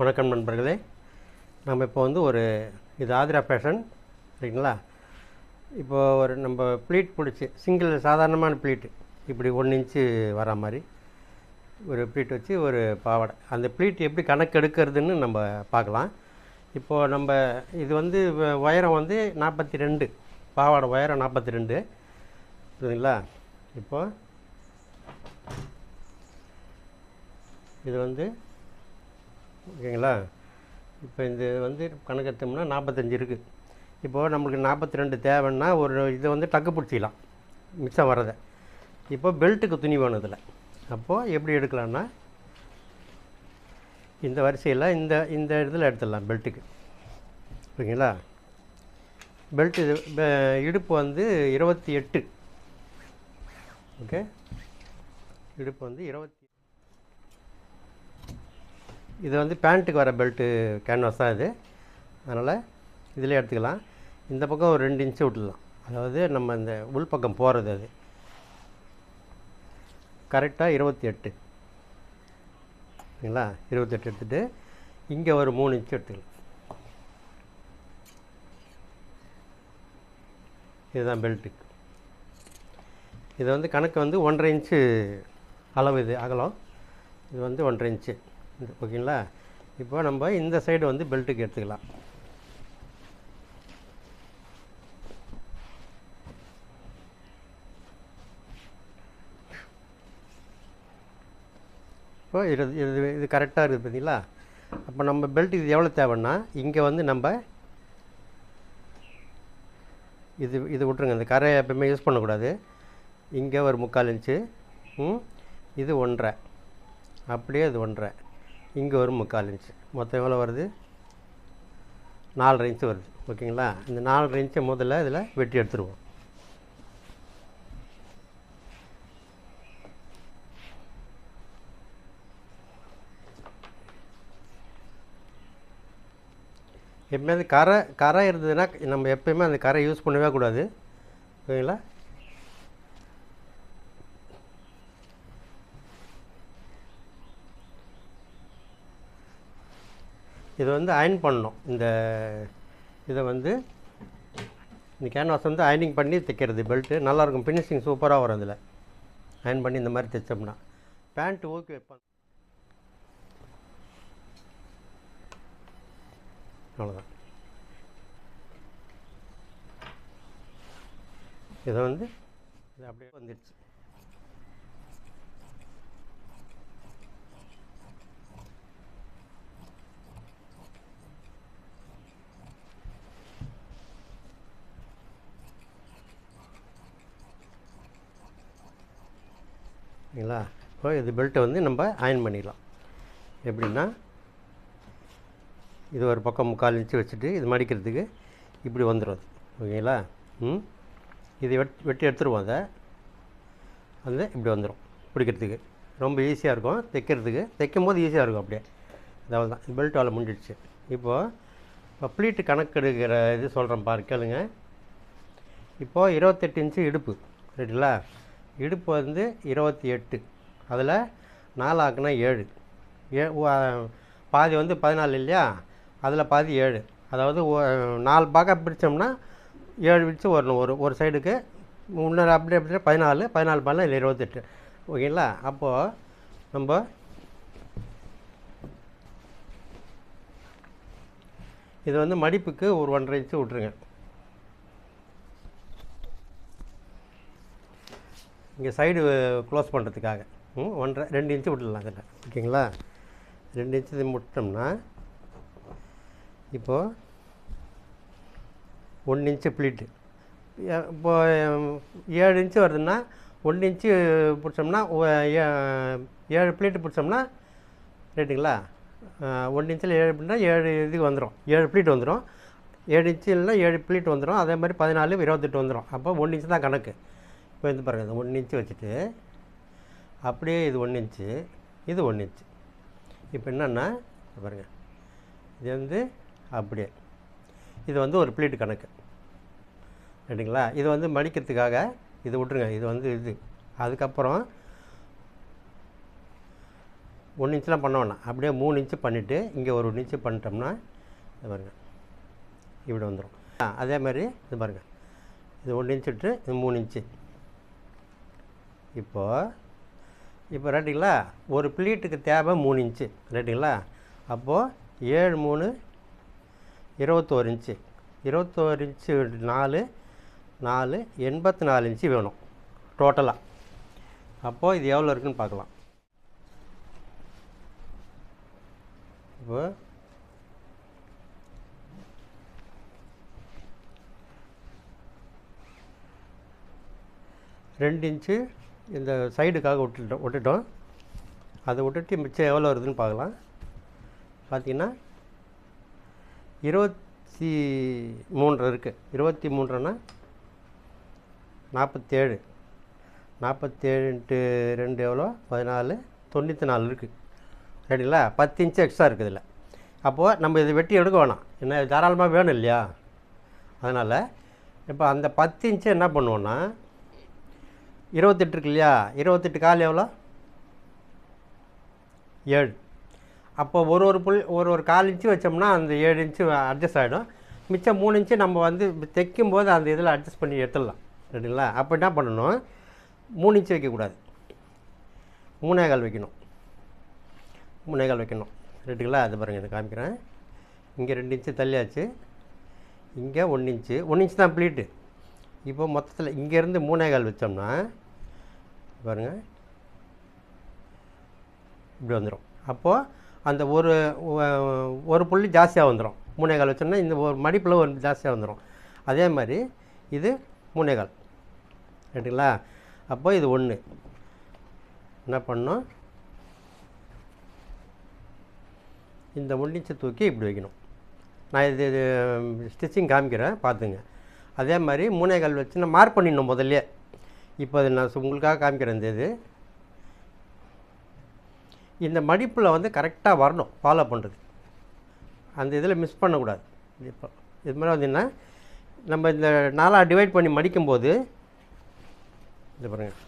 வணக்கம் நண்பர்களே. நம்ம இப்போ வந்து ஒரு இது ஆதிரா ஃபேஷன் சரிங்களா? இப்போ ஒரு நம்ம ப்ளீட் பிடிச்சி சிங்கிள் சாதாரணமான ப்ளீட்டு இப்படி ஒன்று இன்ச்சு வரா மாதிரி ஒரு ப்ளீட் வச்சு ஒரு பாவாடை. அந்த ப்ளீட் எப்படி கணக்கு எடுக்கிறதுன்னு நம்ம பார்க்கலாம். இப்போது நம்ம இது வந்து உயரம் வந்து நாற்பத்தி ரெண்டு பாவாடை உயரம் நாற்பத்தி ரெண்டு புரியுதுங்களா இப்போது இது வந்து ஓகேங்களா? இப்போ இந்த வந்து கணக்கெடுத்தோம்னா நாற்பத்தஞ்சு இருக்குது இப்போது நம்மளுக்கு நாற்பத்தி ரெண்டு தேவைன்னா ஒரு இதை வந்து டக்கு பிடிச்சிக்கலாம் மிச்சம் வரதை இப்போ பெல்ட்டுக்கு துணி வேணும் இதில். அப்போது எப்படி எடுக்கலான்னா இந்த வரிசையில் இந்த இந்த இதில் எடுத்துடலாம் பெல்ட்டுக்கு. ஓகேங்களா? பெல்ட் இது இடுப்பு வந்து இருபத்தி எட்டு. ஓகே? இடுப்பு வந்து இருபத்தி இது வந்து பேண்ட்டுக்கு வர பெல்ட்டு கேன்வாஸ் தான் இது. அதனால் இதில் எடுத்துக்கலாம். இந்த பக்கம் ஒரு ரெண்டு இன்ச்சு விட்டுடலாம். அதாவது நம்ம இந்த உள் பக்கம் போகிறது அது. கரெக்டாக இருபத்தி எட்டு சரிங்களா? இருபத்தெட்டு எடுத்துகிட்டு இங்கே ஒரு மூணு இன்ச்சு எடுத்துக்கலாம். இதுதான் பெல்ட்டுக்கு இது வந்து கணக்கு வந்து ஒன்றரை இன்ச்சு அளவு இது அகலம். இது வந்து ஒன்றரை இன்ச்சு. ஓகேங்களா? இப்போ நம்ம இந்த சைடு வந்து பெல்ட்டுக்கு எடுத்துக்கலாம். இப்போ இது இது இது கரெக்டாக இருக்குது பார்த்தீங்களா? அப்போ நம்ம பெல்ட் இது எவ்வளோ தேவைன்னா இங்கே வந்து நம்ம இது இது விட்ருங்க இந்த கரை எப்பயுமே யூஸ் பண்ணக்கூடாது. இங்கே ஒரு முக்கால் இன்ச்சு இது ஒன்றரை. அப்படியே இது ஒன்றரை. இங்கே ஒரு முக்கால் இன்ச்சு. மொத்தம் எவ்வளோ வருது? நாலரை இன்ச்சு வருது. ஓகேங்களா? இந்த நாலரை இன்ச்சை முதல்ல இதில் வெட்டி எடுத்துருவோம். எப்பவுமே கரை கரை இருந்ததுன்னா நம்ம எப்பயுமே அந்த கரை யூஸ் பண்ணவே கூடாது. ஓகேங்களா? இது வந்து அயன் பண்ணணும். இந்த இதை வந்து இந்த கேன்வாஸ் வந்து அயனிங் பண்ணி தைக்கிறது பெல்ட்டு நல்லாயிருக்கும். ஃபினிஷிங் சூப்பராக வரும் அதில் அயன் பண்ணி இந்த மாதிரி தைச்சோம்னா. பேண்ட்டு ஓகே வைப்பாங்க அவ்வளோதான் இதை வந்து இது அப்படியே வந்துடுச்சு சரிங்களா இப்போ இது பெல்ட்டை வந்து நம்ம அயன் பண்ணிடலாம். எப்படின்னா இது ஒரு பக்கம் முக்கால் இன்ச்சு வச்சுட்டு இது மடிக்கிறதுக்கு இப்படி வந்துடும் அது. ஓகேங்களா? ம்? இதை வெட் வெட்டி எடுத்துருவோம் அதை. அது இப்படி வந்துடும் பிடிக்கிறதுக்கு. ரொம்ப ஈஸியாக இருக்கும். தைக்கிறதுக்கு தைக்கும் போது ஈஸியாக இருக்கும் அப்படியே. அதாவது தான் பெல்ட் வேலை முடிஞ்சிடுச்சு. இப்போது இப்போ ப்ளீட்டு கணக்கு எடுக்கிற இது சொல்கிறேன் பாரு கேளுங்க. இப்போது இருபத்தெட்டு இன்ச்சு இடுப்பு ரைட்டுங்களா இடுப்பு வந்து இருபத்தி எட்டு அதில் நாலாக்குனா ஏழு. ஏ பாதி வந்து பதினாலு இல்லையா? அதில் பாதி ஏழு. அதாவது நாலு பாகம் பிரித்தோம்னா ஏழு பிரித்து வரணும். ஒரு ஒரு சைடுக்கு முன்னூறு அப்படி அப்படி பதினாலு பதினாலு பதினாலு இல்லை இருபத்தெட்டு. ஓகேங்களா? அப்போது நம்ம இது வந்து மடிப்புக்கு ஒரு ஒன்றரை இன்ச்சு விட்ருங்க இங்கே சைடு க்ளோஸ் பண்ணுறதுக்காக. ம் ஒன்றரை ரெண்டு இன்ச்சு விட்டுடலாம் அதில். ஓகேங்களா? ரெண்டு இன்ச்சு விட்டோம்னா இப்போது ஒன்று இன்ச்சு ப்ளீட்டு. இப்போது ஏழு இன்ச்சு வருதுன்னா ஒன்று இன்ச்சு பிடிச்சோம்னா ஏ- ஏழு ப்ளீட்டு பிடிச்சோம்னா ரைட்டுங்களா ஒன்று இன்ச்சில் ஏழு அப்படின்னா ஏழு இதுக்கு வந்துடும் ஏழு ப்ளீட் வந்துடும் ஏழு இன்ச்சு இல்லைன்னா ஏழு ப்ளீட் வந்துடும் அதே மாதிரி பதினாலு இருபத்தெட்டு வந்துடும் அப்போ ஒன்று இன்ச்சு தான் கணக்கு. இப்போ இது பாருங்கள் இது ஒன்று இன்ச்சு வச்சுட்டு அப்படியே இது ஒன்று இன்ச்சு இது ஒன்று இன்ச்சு இப்போ என்னென்னா பாருங்கள் இது வந்து அப்படியே. இது வந்து ஒரு ப்ளீட் கணக்கு. ரைட்டுங்களா இது வந்து மடிக்கிறதுக்காக இது விட்ருங்க இது வந்து இது. அதுக்கப்புறம் ஒன்று இன்ச்சுலாம் பண்ண வேணாம். அப்படியே மூணு இன்ச்சு பண்ணிவிட்டு இங்கே ஒரு ஒன்று இன்ச்சு பண்ணிட்டோம்னா இது பாருங்கள் இப்படி வந்துடும் அதே மாதிரி இது பாருங்க. இது ஒன்று இன்ச்சு விட்டு இது மூணு இன்ச்சு இப்போது இப்போ ரைட்டுங்களா ஒரு ப்ளீட்டுக்கு தேவை மூணு இன்ச்சு ரைட்டுங்களா அப்போது ஏழு மூணு இருபத்தோரு இன்ச்சு இருபத்தோரு இன்ச்சு நாலு நாலு எண்பத்தி நாலு இன்ச்சு வேணும் டோட்டலாக அப்போது இது எவ்வளோ இருக்குன்னு பார்க்கலாம். இப்போ ரெண்டு இன்ச்சு இந்த சைடுக்காக விட்டுட்டோம் விட்டுட்டோம் அதை விட்டுட்டு மிச்சம் எவ்வளோ வருதுன்னு பார்க்கலாம். பார்த்தீங்கன்னா இருபத்தி மூன்று இருக்குது இருபத்தி மூன்றுன்னா நாற்பத்தேழு. நாற்பத்தேழு இன்ட்டு ரெண்டு எவ்வளோ? பதினாலு. தொண்ணூற்றி நாலு இருக்குது சரிங்களா? பத்து இன்ச்சு எக்ஸ்ட்ரா இருக்குது இதில். அப்போது நம்ம இது வெட்டி எடுக்க வேணாம். என்ன தாராளமாக வேணும் இல்லையா? அதனால் இப்போ அந்த பத்து இன்ச்சு என்ன பண்ணுவோன்னா இருபத்தெட்டு இருக்கு இல்லையா? இருபத்தெட்டு கால் எவ்வளோ? ஏழு. அப்போ ஒரு ஒரு புல் ஒரு ஒரு கால் இன்ச்சு வச்சோம்னா அந்த ஏழு இன்ச்சு அட்ஜஸ்ட் ஆகிடும் மிச்சம் மூணு இன்ச்சு நம்ம வந்து தைக்கும் போது அந்த இதில் அட்ஜஸ்ட் பண்ணி எடுத்துடலாம். சரிங்களா? அப்போ என்ன பண்ணணும்? மூணு இன்ச்சு வைக்கக்கூடாது. மூணே கால் வைக்கணும். மூணே கால் வைக்கணும். ரைட்டுங்களா அது பாருங்கள் இதை காமிக்கிறேன். இங்கே ரெண்டு இன்ச்சு தள்ளியாச்சு. இங்கே ஒன்று இன்ச்சு. ஒன்று இன்ச்சு தான் ப்ளீட்டு. இப்போ மொத்தத்தில் இங்கேருந்து மூணே கால் வச்சோம்னா பாருங்கள் இப்படி வந்துடும் அப்போது அந்த ஒரு ஒரு புள்ளி ஜாஸ்தியாக வந்துடும் மூணே கால் வச்சோம்னா இந்த ஒரு மடிப்பில் ஒரு ஜாஸ்தியாக வந்துடும் அதே மாதிரி இது மூணே கால். ரைட்டுங்களா அப்போ இது ஒன்று என்ன பண்ணணும்? இந்த முன்னிச்சு தூக்கி இப்படி வைக்கணும். நான் இது இது ஸ்டிச்சிங் காமிக்கிறேன் பார்த்துங்க. அதே மாதிரி மூனைகள் கால் வச்சு நான் மார்க் பண்ணிடணும் முதல்ல. இப்போ அது நான் உங்களுக்காக காமிக்கிறேன் இந்த இது. இந்த மடிப்பில் வந்து கரெக்டாக வரணும் ஃபாலோ பண்ணுறது அந்த இதில் மிஸ் பண்ணக்கூடாது. இப்போ இது மாதிரி வந்தீங்கன்னா நம்ம இந்த நாளாக டிவைட் பண்ணி மடிக்கும்போது இது பாருங்கள்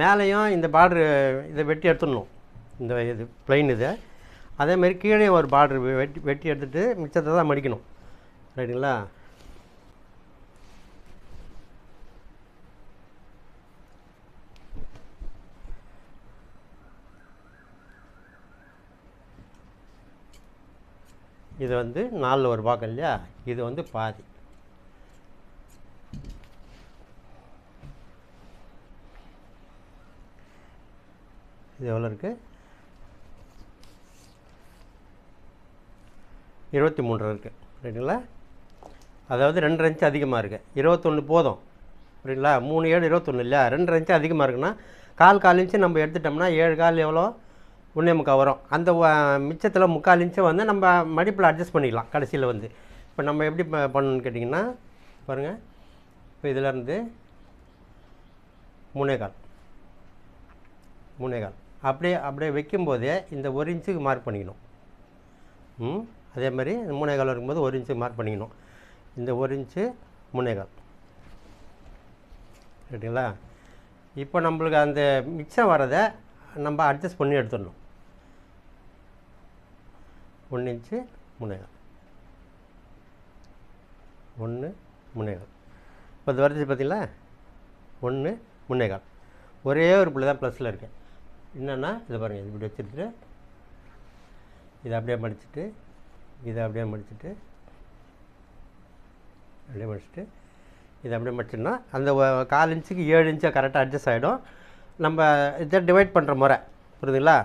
மேலேயும் இந்த பார்டரு இதை வெட்டி எடுத்துடணும். இந்த இது ப்ளைன் இதை. அதே மாதிரி கீழே ஒரு பார்டர் வெட்டி வெட்டி எடுத்துகிட்டு மிச்சத்தை தான் மடிக்கணும். ரைட்டுங்களா இது வந்து நாலில் ஒரு பாக்கம் இல்லையா? இது வந்து பாதி. இது எவ்வளோ இருக்குது இருபத்தி மூன்று இருக்குது ரைட்டுங்களா அதாவது ரெண்டு இன்ச்சு அதிகமாக இருக்குது இருபத்தொன்று போதும். புரியுங்களா மூணு ஏழு இருபத்தொன்று இல்லையா? ரெண்டு இன்ச்சு அதிகமாக இருக்குன்னா கால் கால் இன்ச்சு நம்ம எடுத்துட்டோம்னா ஏழு கால் எவ்வளோ ஒன்றே முக்கால் வரும். அந்த மிச்சத்தில் முக்கால் இன்ச்சை வந்து நம்ம மடிப்பில் அட்ஜஸ்ட் பண்ணிக்கலாம் கடைசியில் வந்து. இப்போ நம்ம எப்படி பண்ணணும்னு கேட்டிங்கன்னா பாருங்கள் இப்போ இதிலேருந்து மூணே கால். மூணே கால். அப்படியே அப்படியே வைக்கும்போதே இந்த ஒரு இன்ச்சுக்கு மார்க் பண்ணிக்கணும். ம் அதே மாதிரி இந்த மூணே கால் இருக்கும்போது ஒரு இன்ச்சுக்கு மார்க் பண்ணிக்கணும். இந்த ஒரு இன்ச்சு மூணே கால். ரைட்டுங்களா இப்போ நம்மளுக்கு அந்த மிச்சம் வரதை நம்ம அட்ஜஸ்ட் பண்ணி எடுத்துடணும். ஒன்று இன்ச்சு முனைகள். ஒன்று முனைகள். இப்போ இது வருது பார்த்தீங்களா ஒன்று மூணே ஒரே ஒரு பிள்ளை தான் ப்ளஸில் இருக்கேன் என்னென்னா இதை பாருங்கள் இது இப்படி வச்சுட்டு இதை அப்படியே மடிச்சுட்டு இதை அப்படியே மடிச்சுட்டு அப்படியே மடிச்சுட்டு இதை அப்படியே மடிச்சோம்னா அந்த கால் இன்ச்சுக்கு ஏழு இன்ச்சாக கரெக்டாக அட்ஜஸ்ட் ஆகிடும் நம்ம இதை டிவைட் பண்ணுற முறை புரியுதுங்களா?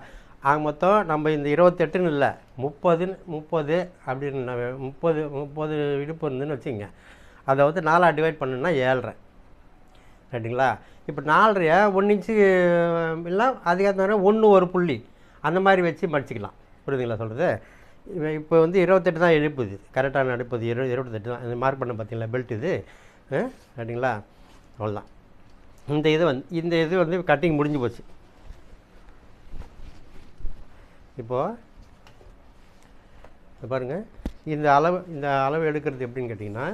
ஆக மொத்தம் நம்ம இந்த இருபத்தெட்டுன்னு இல்லை முப்பதுன்னு முப்பது அப்படின்னு முப்பது முப்பது இடுப்பு இருந்துன்னு வச்சுங்க அதை வந்து நாலாக டிவைட் பண்ணுன்னா ஏழரை. ரைட்டுங்களா இப்போ நாலரைய ஒன்று இன்ச்சு இல்லை அதுக்கேற்ற மாதிரி ஒன்று ஒரு புள்ளி. அந்த மாதிரி வச்சு மடிச்சிக்கலாம். புரியுதுங்களா சொல்கிறது இப்போ வந்து இருபத்தெட்டு தான் எழுப்புது கரெக்டான அடுப்பது இரு இருபத்தெட்டு தான். இந்த மார்க் பண்ண பார்த்தீங்களா? பெல்ட் இது. ஆ? ரைட்டுங்களா அவ்வளோதான் இந்த இது வந்து இந்த இது வந்து கட்டிங் முடிஞ்சு போச்சு. இப்போது பாருங்கள் இந்த அளவு இந்த அளவு எடுக்கிறது எப்படின்னு கேட்டிங்கன்னா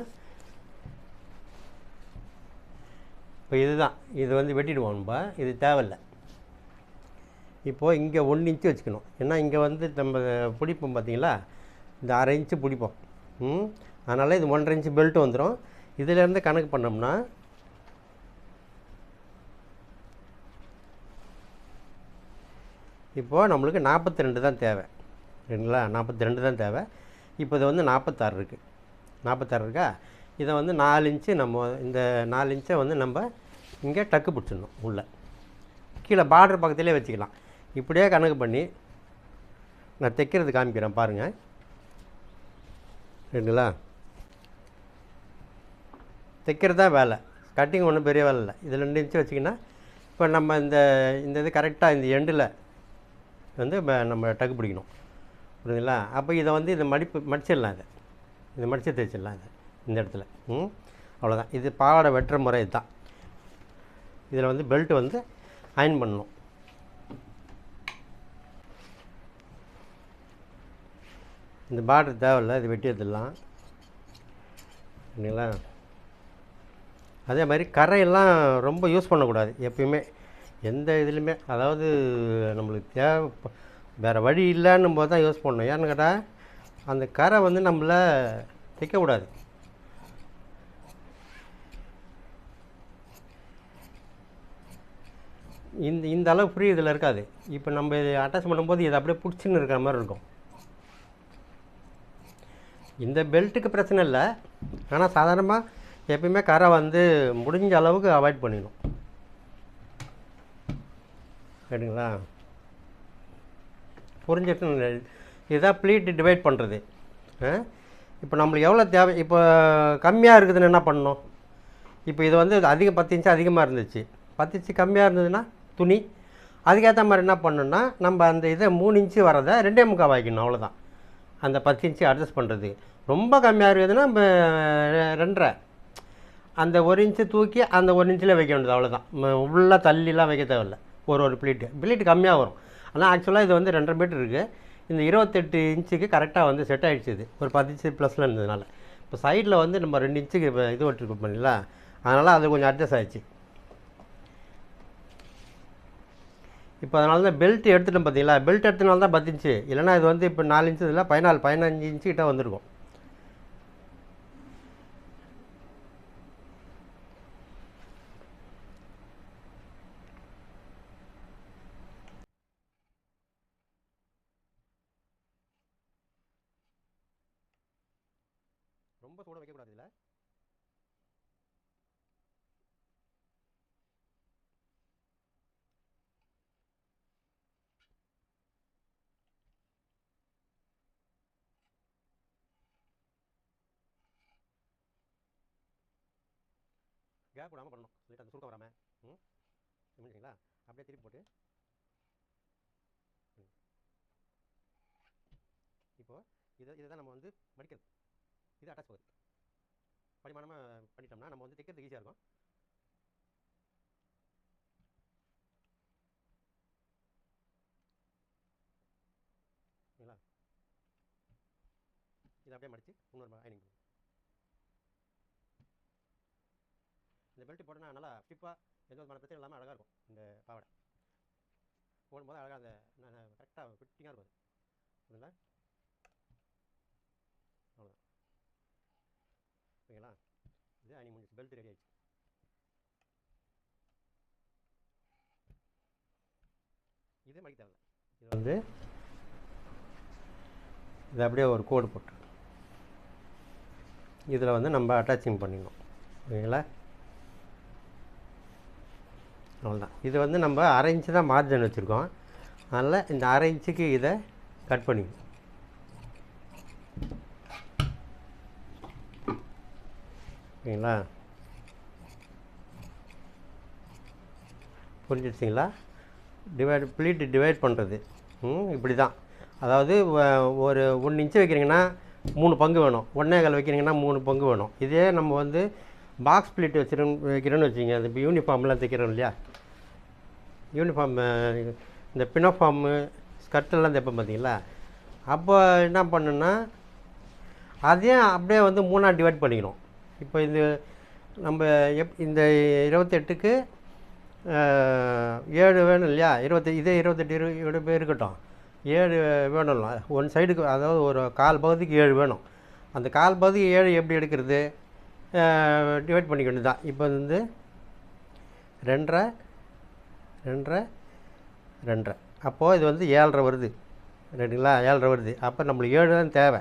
இப்போ இதுதான். இது வந்து வெட்டிடுவோம் நம்ம. இது தேவையில்லை. இப்போது இங்கே ஒன்று இன்ச்சு வச்சுக்கணும். ஏன்னா இங்கே வந்து நம்ம பிடிப்போம் பார்த்தீங்களா இந்த அரை இன்ச்சு பிடிப்போம். ம்? அதனால் இது ஒன்றரை இன்ச்சு பெல்ட் வந்துடும் இதிலேருந்து கணக்கு பண்ணோம்னா இப்போது நம்மளுக்கு நாற்பத்தி ரெண்டு தான் தேவை. சரிங்களா? நாற்பத்தி ரெண்டு தான் தேவை. இப்போ இது வந்து நாற்பத்தாறு இருக்குது நாற்பத்தாறு இருக்கா? இதை வந்து நாலு இன்ச்சு நம்ம இந்த நாலு இன்ச்சை வந்து நம்ம இங்கே டக்கு பிடிச்சிடணும் உள்ளே. கீழே பார்டர் பக்கத்துலேயே வச்சுக்கலாம். இப்படியே கணக்கு பண்ணி நான் தைக்கிறது காமிக்கிறேன் பாருங்கள் சரிங்களா? தைக்கிறது தான் வேலை. கட்டிங் ஒன்றும் பெரிய வேலை இல்லை. இது ரெண்டு இன்ச்சு வச்சிங்கன்னா இப்போ நம்ம இந்த இந்த இது கரெக்டாக இந்த எண்டில் வந்து நம்ம டக்கு பிடிக்கணும். புரியுதுங்களா? அப்போ இதை வந்து இதை மடிப்பு மடிச்சிடலாம் இதை. இதை மடித்து தைச்சிடலாம் இதை. இந்த இடத்துல. ம்? அவ்வளோதான் இது பாவாடை வெட்டுற முறை இதுதான். இதில் வந்து பெல்ட் வந்து அயன் பண்ணணும். இந்த பார்டர் தேவையில்ல இது வெட்டி சரிங்களா அதே மாதிரி கரையெல்லாம் ரொம்ப யூஸ் பண்ணக்கூடாது. எப்பயுமே எந்த இதுலையுமே அதாவது நம்மளுக்கு தேவை வேறு வழி இல்லைன்னும் போது தான் யூஸ் பண்ணணும். ஏன்னு கேட்டால் அந்த கரை வந்து நம்மளை தைக்கக்கூடாது இந்த இந்த அளவு ஃப்ரீ இதில் இருக்காது. இப்போ நம்ம அட்டாச் பண்ணும்போது இது அப்படியே பிடிச்சின்னு இருக்கிற மாதிரி இருக்கும். இந்த பெல்ட்டுக்கு பிரச்சனை இல்லை. ஆனால் சாதாரணமாக எப்பயுமே கரை வந்து முடிஞ்ச அளவுக்கு அவாய்ட் பண்ணிடணும். சரிங்களா? புரிஞ்சிட்டு இதுதான் ப்ளீட் டிவைட் பண்ணுறது இப்போ நம்மளுக்கு எவ்வளோ தேவை? இப்போ கம்மியாக இருக்குதுன்னு என்ன பண்ணணும்? இப்போ இது வந்து அதிகம் பத்து இன்ச்சு அதிகமாக இருந்துச்சு. பத்து இன்ச்சு கம்மியாக இருந்ததுன்னா துணி. அதுக்கேற்ற மாதிரி என்ன பண்ணணும்னா நம்ம அந்த இதை மூணு இன்ச்சு வரதை ரெண்டே முக்கால் வாய்க்கணும் அவ்வளோதான் அந்த பத்து இன்ச்சு அட்ஜஸ்ட் பண்ணுறது ரொம்ப கம்மியாக இருக்குதுன்னா நம்ம ரெண்டரை. அந்த ஒரு இன்ச்சு தூக்கி அந்த ஒரு இன்ச்சில் வைக்க வேண்டியது அவ்வளோதான் உள்ளே தள்ளிலாம் வைக்க தேவையில்ல. ஒரு ஒரு பிளீட்டு பிளீட்டு கம்மியாக வரும். ஆனால் ஆக்சுவலாக இது வந்து ரெண்டரை மீட்டர் இருக்குது இந்த இருபத்தெட்டு இன்ச்சுக்கு கரெக்டாக வந்து செட் ஆகிடுச்சு இது. ஒரு பத்து இன்ச்சு ப்ளஸில் இருந்ததுனால. இப்போ சைடில் வந்து நம்ம ரெண்டு இன்ச்சுக்கு இப்போ இது விட்டுருக்கோம் பண்ணிங்களா அதனால் அது கொஞ்சம் அட்ஜஸ்ட் ஆகிடுச்சு இப்போ அதனால தான் பெல்ட் எடுத்துட்டோம் பார்த்தீங்களா பெல்ட் எடுத்தனால தான் பத்து இன்ச்சு. இல்லைன்னா இது வந்து இப்போ நாலு இன்ச்சு இல்லை பதினாலு பதினஞ்சு இன்ச்சு கிட்டே வந்திருக்கும் ரொம்ப சூட வைக்கக்கூடாது இதில் கேப் விடாமல் பண்ணணும். சொல்லிட்டு அந்த சுருக்கம் வராமல் ம்? சரிங்களா? அப்படியே திருப்பி போட்டு. இப்போது இதை இதை தான் நம்ம வந்து மடிக்கிறது இது அட்டாச் போகுது. பரிமாணமாக பண்ணிட்டோம்னா நம்ம வந்து தைக்கிறதுக்கு ஈஸியாக இருக்கும். சரிங்களா? இதை அப்படியே மடித்து இன்னொரு ஐனிங் பண்ணுவோம் இந்த பெல்ட் போட்டோன்னா நல்லா ஸ்டிப்பாக எந்த விதமான பிரச்சனை இல்லாமல் அழகாக இருக்கும் இந்த பாவாடை. போடும்போது அழகாக அந்த கரெக்டாக ஃபிட்டிங்காக இருக்கும் அது. அவ்வளோதான் ஓகேங்களா? இது அணி முடிஞ்சு பெல்ட் ரெடி ஆயிடுச்சு. இது மடிக்க தேவையில்ல. இது வந்து இது அப்படியே ஒரு கோடு போட்டு. இதில் வந்து நம்ம அட்டாச்சிங் பண்ணிடணும் ஓகேங்களா அவ்வளோதான் இது வந்து நம்ம அரை இன்ச்சு தான் மார்ஜின் வச்சுருக்கோம். அதனால் இந்த அரை இன்ச்சுக்கு இதை கட் பண்ணிக்கணும் ஓகேங்களா? புரிஞ்சிடுச்சிங்களா டிவைட் ப்ளீட் டிவைட் பண்ணுறது ம் இப்படி தான் அதாவது ஒரு ஒன்று இன்ச்சு வைக்கிறீங்கன்னா மூணு பங்கு வேணும். ஒன்றே கால் வைக்கிறீங்கன்னா மூணு பங்கு வேணும். இதே நம்ம வந்து பாக்ஸ் ப்ளீட் வச்சுருன்னு வைக்கிறோன்னு வச்சுங்க அது இப்போ யூனிஃபார்ம்லாம் தைக்கிறோம் இல்லையா? யூனிஃபார்ம் இந்த பினோஃபார்மு ஸ்கர்ட்டெல்லாம் தைப்போம் பார்த்தீங்களா அப்போ என்ன பண்ணுன்னா அதையும் அப்படியே வந்து மூணாக டிவைட் பண்ணிக்கணும் இப்போ இது நம்ம எப் இந்த இருபத்தெட்டுக்கு ஏழு வேணும் இல்லையா? இருபத்தி இதே இருபத்தெட்டு இரு இவ்வளோ பேர் இருக்கட்டும். ஏழு வேணும்ல ஒன் சைடுக்கு அதாவது ஒரு கால் பகுதிக்கு ஏழு வேணும். அந்த கால் பகுதிக்கு ஏழு எப்படி எடுக்கிறது? டிவைட் பண்ணிக்க வேண்டியது தான் இப்போ வந்து ரெண்டரை ரெண்டரை ரெண்டரை. அப்போது இது வந்து ஏழரை வருது. ரைட்டுங்களா ஏழரை வருது. அப்போ நம்மளுக்கு ஏழு தான் தேவை.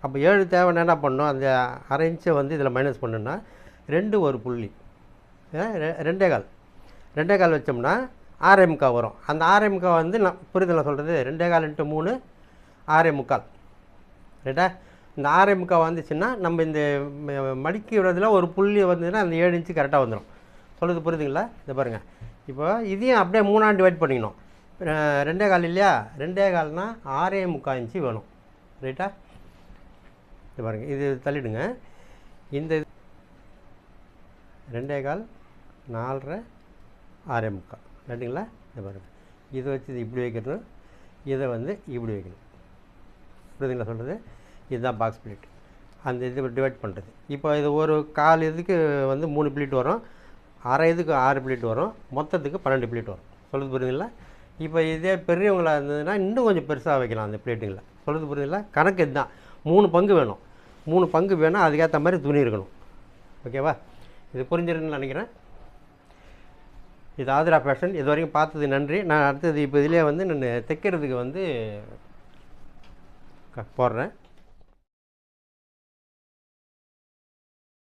அப்போ ஏழு தேவைன்னா என்ன பண்ணணும்? அந்த அரை இன்ச்சை வந்து இதில் மைனஸ் பண்ணுன்னா ரெண்டு ஒரு புள்ளி. ரெ- ரெண்டே கால். ரெண்டே கால் வச்சோம்னா ஆறே முக்கால் வரும். அந்த ஆறே முக்கால் வந்து நான் புரிதலை சொல்கிறது ரெண்டே கால் இன்ட்டு மூணு ஆறே முக்கால். ரைட்டா இந்த ஆறே முக்கால் வந்துச்சுன்னா நம்ம இந்த மடிக்கி விடுறதுல ஒரு புள்ளி வந்ததுன்னா அந்த ஏழு இன்ச்சு கரெக்டாக வந்துடும் சொல்கிறது புரியுதுங்களா? இதை பாருங்கள் இப்போ இதையும் அப்படியே மூணாம் டிவைட் பண்ணிக்கணும். ரெண்டே கால் இல்லையா? ரெண்டே கால்னால் ஆறே முக்கால் இன்ச்சு வேணும். ரைட்டா? இது பாருங்கள் இது தள்ளிடுங்க. இந்த இது- ரெண்டே கால் நாலரை ஆறே முக்கால் ரைட்டுங்களா இதை பாருங்கள் இதை வச்சு இது இப்படி வைக்கணும். இதை வந்து இப்படி வைக்கணும். புரியுதுங்களா சொல்கிறது இதுதான் பாக்ஸ் பிளேட் அந்த இது டிவைட் பண்ணுறது இப்போ இது ஒரு கால் இதுக்கு வந்து மூணு பிளேட் வரும். அரை இதுக்கு ஆறு பிளேட் வரும். மொத்தத்துக்கு பன்னெண்டு பிளேட் வரும். சொல்கிறது புரியுதுங்களா? இப்போ இதே பெரியவங்களாக இருந்ததுன்னா இன்னும் கொஞ்சம் பெருசாக வைக்கலாம் அந்த பிளேட்டுங்களை சொல்கிறது புரியுதுங்களா? கணக்கு இதுதான். மூணு பங்கு வேணும். மூணு பங்கு வேணும் அதுக்கேற்ற மாதிரி துணி இருக்கணும். ஓகேவா இது புரிஞ்சிருக்குன்னு நினைக்கிறேன். இது ஆதிரா ஃபேஷன் இது வரைக்கும் பார்த்தது நன்றி. நான் அடுத்தது இப்போ இதிலே வந்து நான் தைக்கிறதுக்கு வந்து க- போடுறேன்.